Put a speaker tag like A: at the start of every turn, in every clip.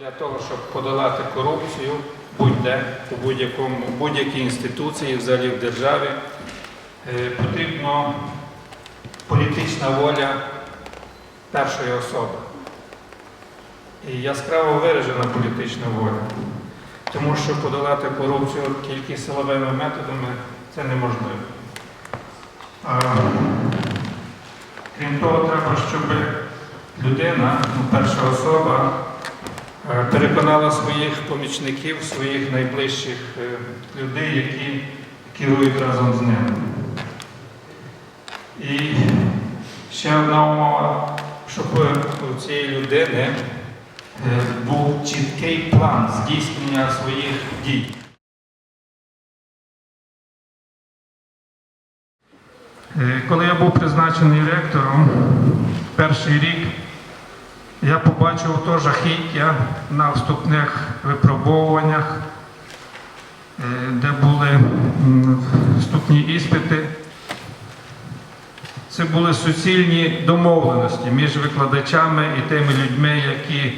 A: Для того, щоб подолати корупцію будь-де, у будь-якому, будь-якій інституції, взагалі в державі, е, потрібна політична воля першої особи. І яскраво виражена політична воля. Тому що подолати корупцію тільки силовими методами це неможливо. А, крім того, треба, щоб людина, ну, перша особа, переконала своїх помічників, своїх найближчих е, людей, які керують разом з ним. І ще одна умова, щоб у цієї людини е, був чіткий план здійснення своїх дій. Е, Коли я був призначений ректором перший рік, я побачив то жахіття на вступних випробовуваннях, е, де були вступні іспити. Це були суцільні домовленості між викладачами і тими людьми, які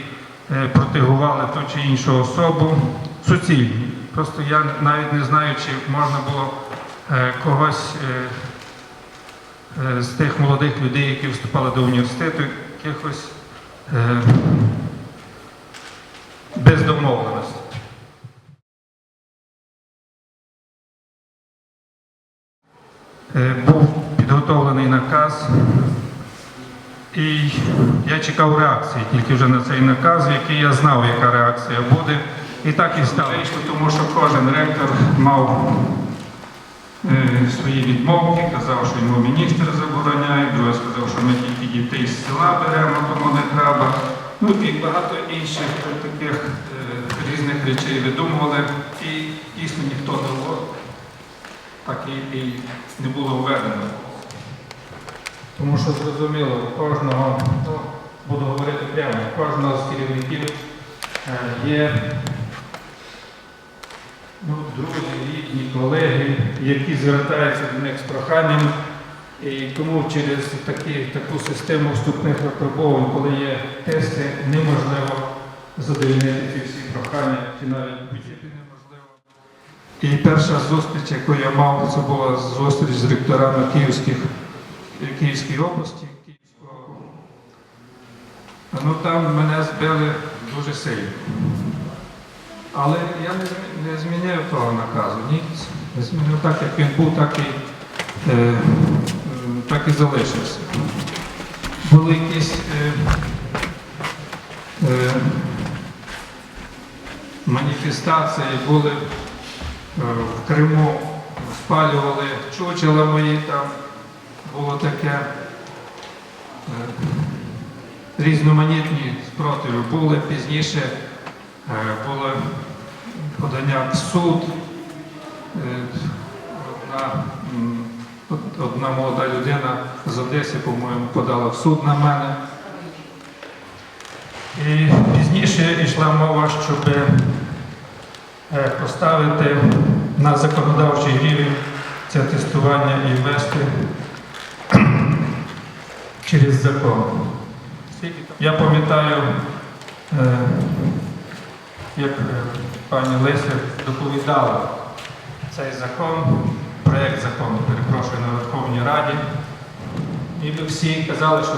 A: е, протегували ту чи іншу особу. Суцільні. Просто я навіть не знаю, чи можна було е, когось з тих молодих людей, які вступали до університету, якихось без домовленості. Е, Був підготовлений наказ, і я чекав реакції тільки вже на цей наказ, який я знав, яка реакція буде. І так і стало. Тому що кожен ректор мав е, свої відмовки, казав, що йому міністр забороняє, другий сказав, що ми тільки дітей з села беремо, тому не треба. Ну і багато інших таких е, різних речей видумували, і дійсно ніхто не так і, і не було введено. Тому що зрозуміло, кожного, ну, буду говорити прямо, кожного з керівників е, є ну, друзі, рідні, колеги, які звертаються до них з проханням. І тому через такі, таку систему вступних випробувань, коли є тести, неможливо задовольнити ці всі прохання, чи навіть будь-які неможливо. І перша зустріч, яку я мав, це була зустріч з ректорами Київських, Київської області. Київського. Ну там мене збили дуже сильно. Але я не, не змінив того наказу. Ні, не змінив так, як він був, так і, е, так і залишився. Були якісь е, е, маніфестації, були е, в Криму, спалювали чучела мої там, було таке. Е, різноманітні спротиви були пізніше. Е, Було подання в суд. Е, Одна, одна молода людина з Одеси, по-моєму, подала в суд на мене. І пізніше йшла мова, щоб е, поставити на законодавчий рівень це тестування і ввести через закон. Я пам'ятаю, як е, пані Леся доповідала цей закон, проєкт закону, перепрошую, на Верховній Раді. І ви всі казали, що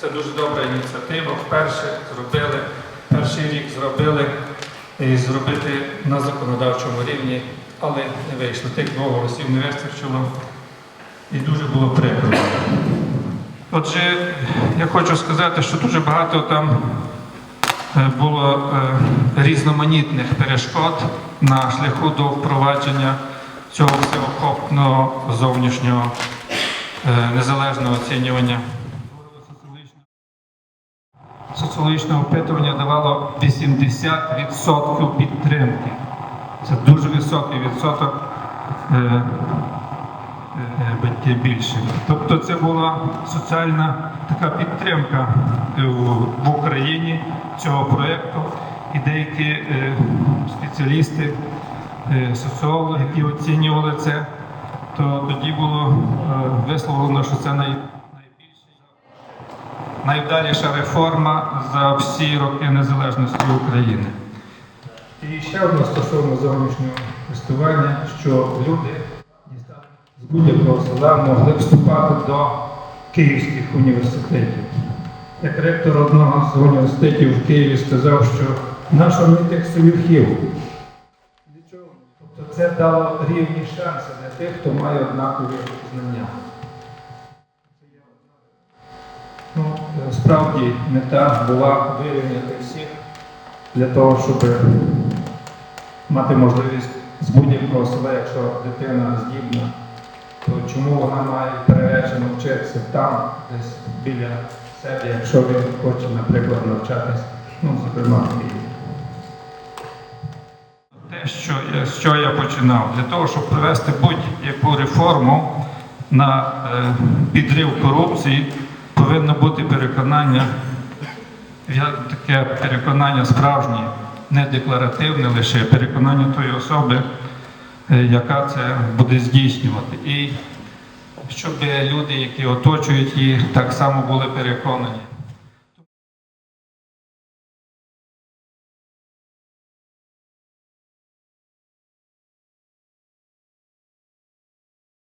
A: це дуже добра ініціатива. Вперше зробили, перший рік зробили і зробити на законодавчому рівні, але не вийшло. Тих двох голосів не вистачило і дуже було прикро. Отже, я хочу сказати, що дуже багато там було е, різноманітних перешкод на шляху до впровадження цього всеохопного зовнішнього е, незалежного оцінювання. Соціологічне опитування давало 80% підтримки. Це дуже високий відсоток. Е, е, більше. Тобто це була соціальна така підтримка е, в, Україні цього проєкту. І деякі е, спеціалісти, соціологи, які оцінювали це, то тоді було висловлено, що це най, найвдаліша реформа за всі роки незалежності України. І ще одне стосовно зовнішнього тестування, що люди будь-якого села могли вступати до київських університетів. Як ректор одного з університетів в Києві сказав, що наша тих совірхів. Тобто це дало рівні шанси для тих, хто має однакові знання. Ну, справді мета була вирівняти всіх для того, щоб мати можливість з будь-якого села, якщо дитина здібна, то чому вона має переречено вчитися там, десь біля себе, якщо він хоче, наприклад, навчатись, ну, зокрема, в Києві. Те, що я, чого я починав, для того, щоб провести будь-яку реформу на е, підрив корупції, повинно бути переконання, таке переконання справжнє, не декларативне лише, переконання тої особи, яка це буде здійснювати. І щоб люди, які оточують її, так само були переконані.